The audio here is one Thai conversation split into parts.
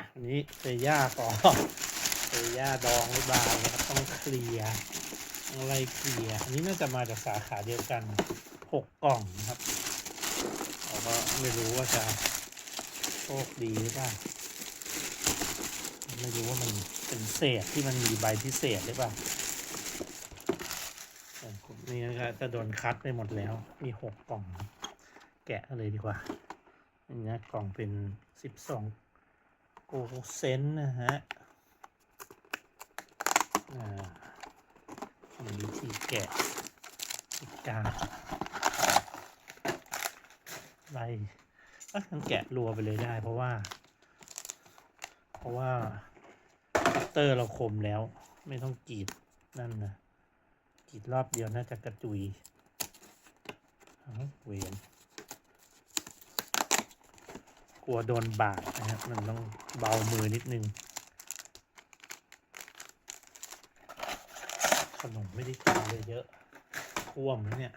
อะอันนี้เซย่าต่อเซย่าดองหรือเปล่านะครับต้องเคลียร์อะไรเคลียร์อันนี้น่าจะมาจากสาขาเดียวกันหกกล่องนะครับเราก็ไม่รู้ว่าจะโชคดีหรือเปล่าไม่รู้ว่ามันเป็นเศษที่มันมีใบพิเศษหรือเปล่าแต่ผมนี่ก็จะโดนคัดไปหมดแล้ว มีหกกล่อง แกะเลยดีกว่าอันนี้กล่องเป็นสิบสอง โกเซนนะฮะมีวิธีแกะการไล่ก็ทั้งแกะรัวไปเลยได้ เพราะว่า เพราะว่าคัตเตอร์เราคมแล้ว ไม่ต้องกรีดนั่นนะกรีดรอบเดียวน่าจะกระจุยเวียน กลัวโดนบาดนะครับ มันต้องเบามือนิดนึงขนมไม่ได้กินเลยเยอะท่วมแล้วเนี่ย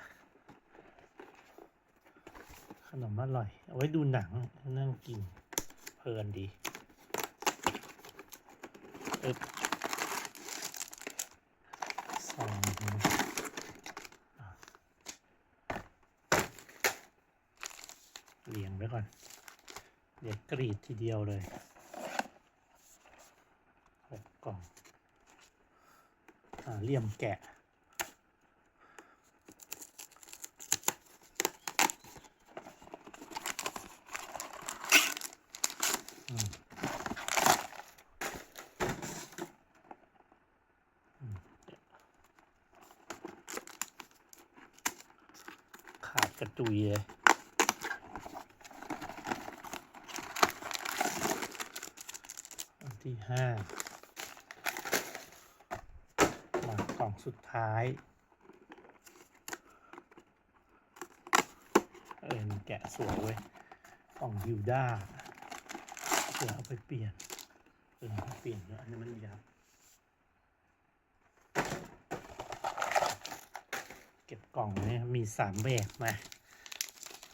ขนมอร่อย เอาไว้ดูหนังนั่งกิน เพลินดีอึบสองเรียงไว้ก่อน เดี๋ยวกรีดทีเดียวเลยหกกล่องอ่าเลี่ยมแกะขาดกระจุยเลย อัน ที่ห้ามากล่องสุดท้าย เออมันแกะสวยเว้ยกล่องฮิวด้าเผื่อเอาไปเปลี่ยนเออเปเปลี่ยนเนอะอันนี้มันยับเก็บกล่องเนี่ยมีสามแบบมา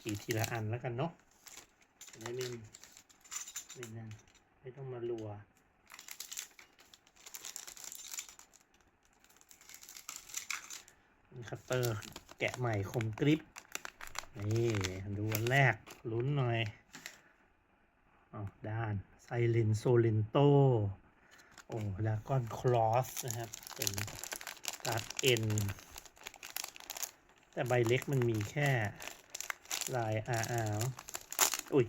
กี่ทีละอันแล้วกันเนาะจะได้ไม่ไม่นั่นไม่ต้องมารัว คัตเตอร์แกะใหม่คมกริป นี่ดูอันแรกลุ้นหน่อยอ๋อด้านไซลินโซลินโต โอ้ดากอนคลอสนะครับ เป็นการ์ดเอ็น แต่ใบเล็กมันมีแค่ลายอาอาอุ้ย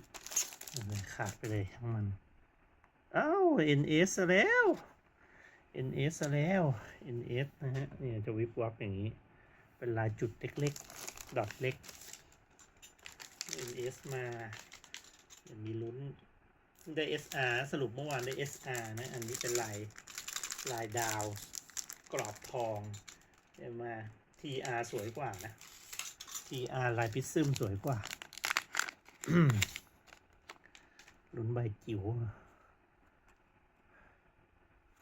มันขาดไปเลยทั้งมัน อ้าว NS ซะแล้ว NS ซะแล้ว NS นะฮะ เนี่ยจะวิบวับอย่างนี้ เป็นลายจุดเล็กๆ ดอทเล็ก NS มามีลุ้นได้ SR สรุปเมื่อวานได้ SR นะ อันนี้เป็นลายลายดาว กรอบทองเมา TR สวยกว่านะ TR ลายพิซซึมสวยกว่าลุ้นใบจิ๋ว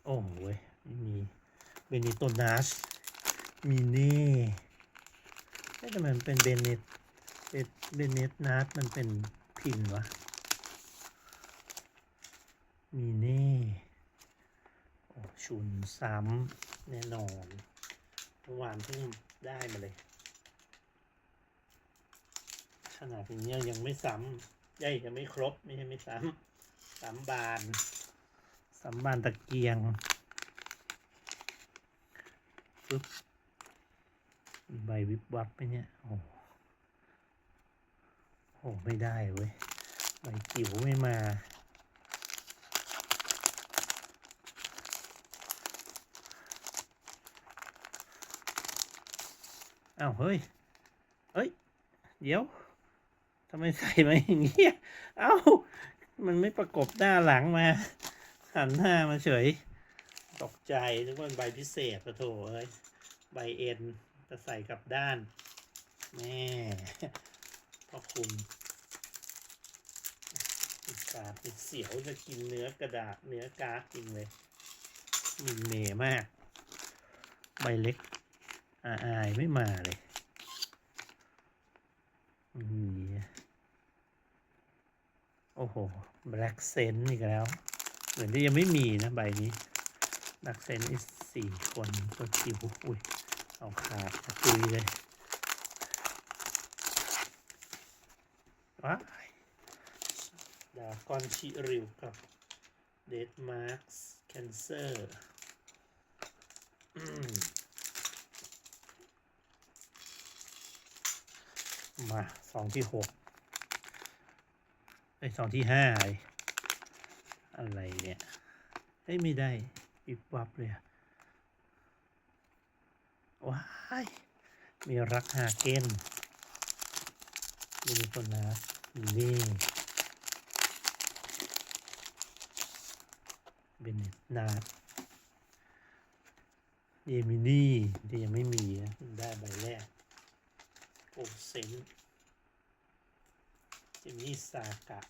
โอ้โห้ไม่มีเบนิโตนัส มีเน่ เอ๊ะทำไมมันเป็นเบเนตเป็นเบเนตนัสมันเป็นพินวะ มีเน่ชุนซ้ำแน่นอนเมื่อวานเพิ่งได้มาเลย ขนาดนี้ยังไม่ซ้ำย่ยังไม่ครบ ไม่ใช่ไม่ซ้ำซ้ำบานสัมบานตะเกียงปึ๊บ ใบวิบวับไปเนี่ย โอ้โหโอ้ไม่ได้เว้ย ใบจิ๋วไม่มา อ้าว เฮ้ยเอ้ย เดี๋ยวทำไมใส่มาอย่างเงี้ยเอ้า มันไม่ประกบหน้าหลังมา หันหน้ามาเฉย ตกใจนึกว่าเป็นใบพิเศษปะโถเอ้ย ใบเอ็น จะใส่กับด้านแม่พ่อคุณกาติดเสียวจะกินเนื้อกระดาษเนื้อกาจริงเลยมินเมมาก ใบเล็กอาอายไม่มาเลยโอ้โหแบล็กเซนอีกแล้ว เหมือนที่ยังไม่มีนะใบนี้นักเซนอีกสี่คนตัวคิวอุ้ย เอาขาดตุยเลยว้าดากอนชิริวกับเดดมาร์คแคนเซอร์มาสองที่หกไอสองที่ห้าไออะไรเนี่ยเฮ้ยไม่ได้ปิบวับเลยอะ ว้ายมีรักฮาเกนมีคนนะนี่เบนเนตนาร์เยมินี่ที่ยังไม่มีได้ใบแรกโอเซนจิมมี่ซากะ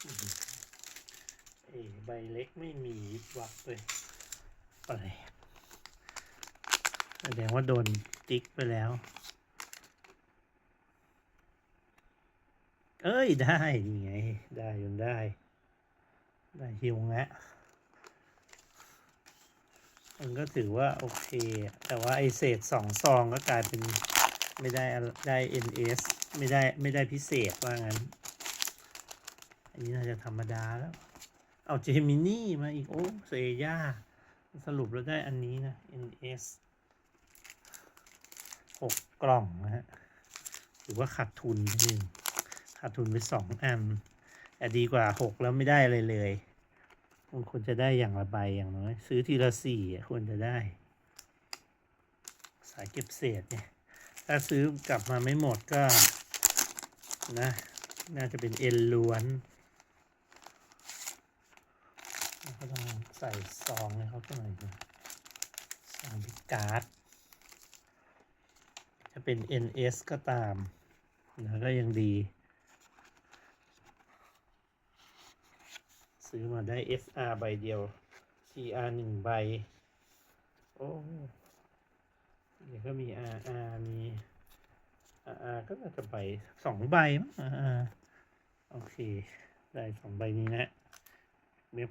เอ ยใบเล็กไม่มีวิบวับเลยแปลกแสดงว่าโดนติ๊กไปแล้ว เอ้ยได้นี่ไง ได้ยังได้ ได้ฮิวงะมันก็ถือว่าโอเค แต่ว่าไอเศษสองซองก็กลายเป็นไม่ได้ได้ NS ไม่ได้ไม่ได้พิเศษว่างั้น อันนี้น่าจะธรรมดาแล้ว เอาเจมินี่มาอีก โอ้เซย่า สรุปแล้วได้อันนี้นะ NS หกกล่องนะฮะถือว่าขาดทุนนิดนึงขาดทุนไปสองอันแต่ดีกว่าหกแล้วไม่ได้เลยเลยมันควรจะได้อย่างละใบอย่างน้อย ซื้อทีละสี่ควรจะได้ สายเก็บเศษเนี่ย ถ้าซื้อกลับมาไม่หมดก็ นะ น่าจะเป็นเอ็นล้วน ก็ต้องใส่ซองให้เขาหน่อยนะซองพิการ์ดจะเป็น NS ก็ตามนะก็ยังดี ซื้อมาได้ SR ใบเดียว TR หนึ่งใบ โอ้เดี๋ยวก็มี RR มี RR ก็น่าจะใบสองใบมั้ง RR โอเค ได้สองใบนี้นะเว็บ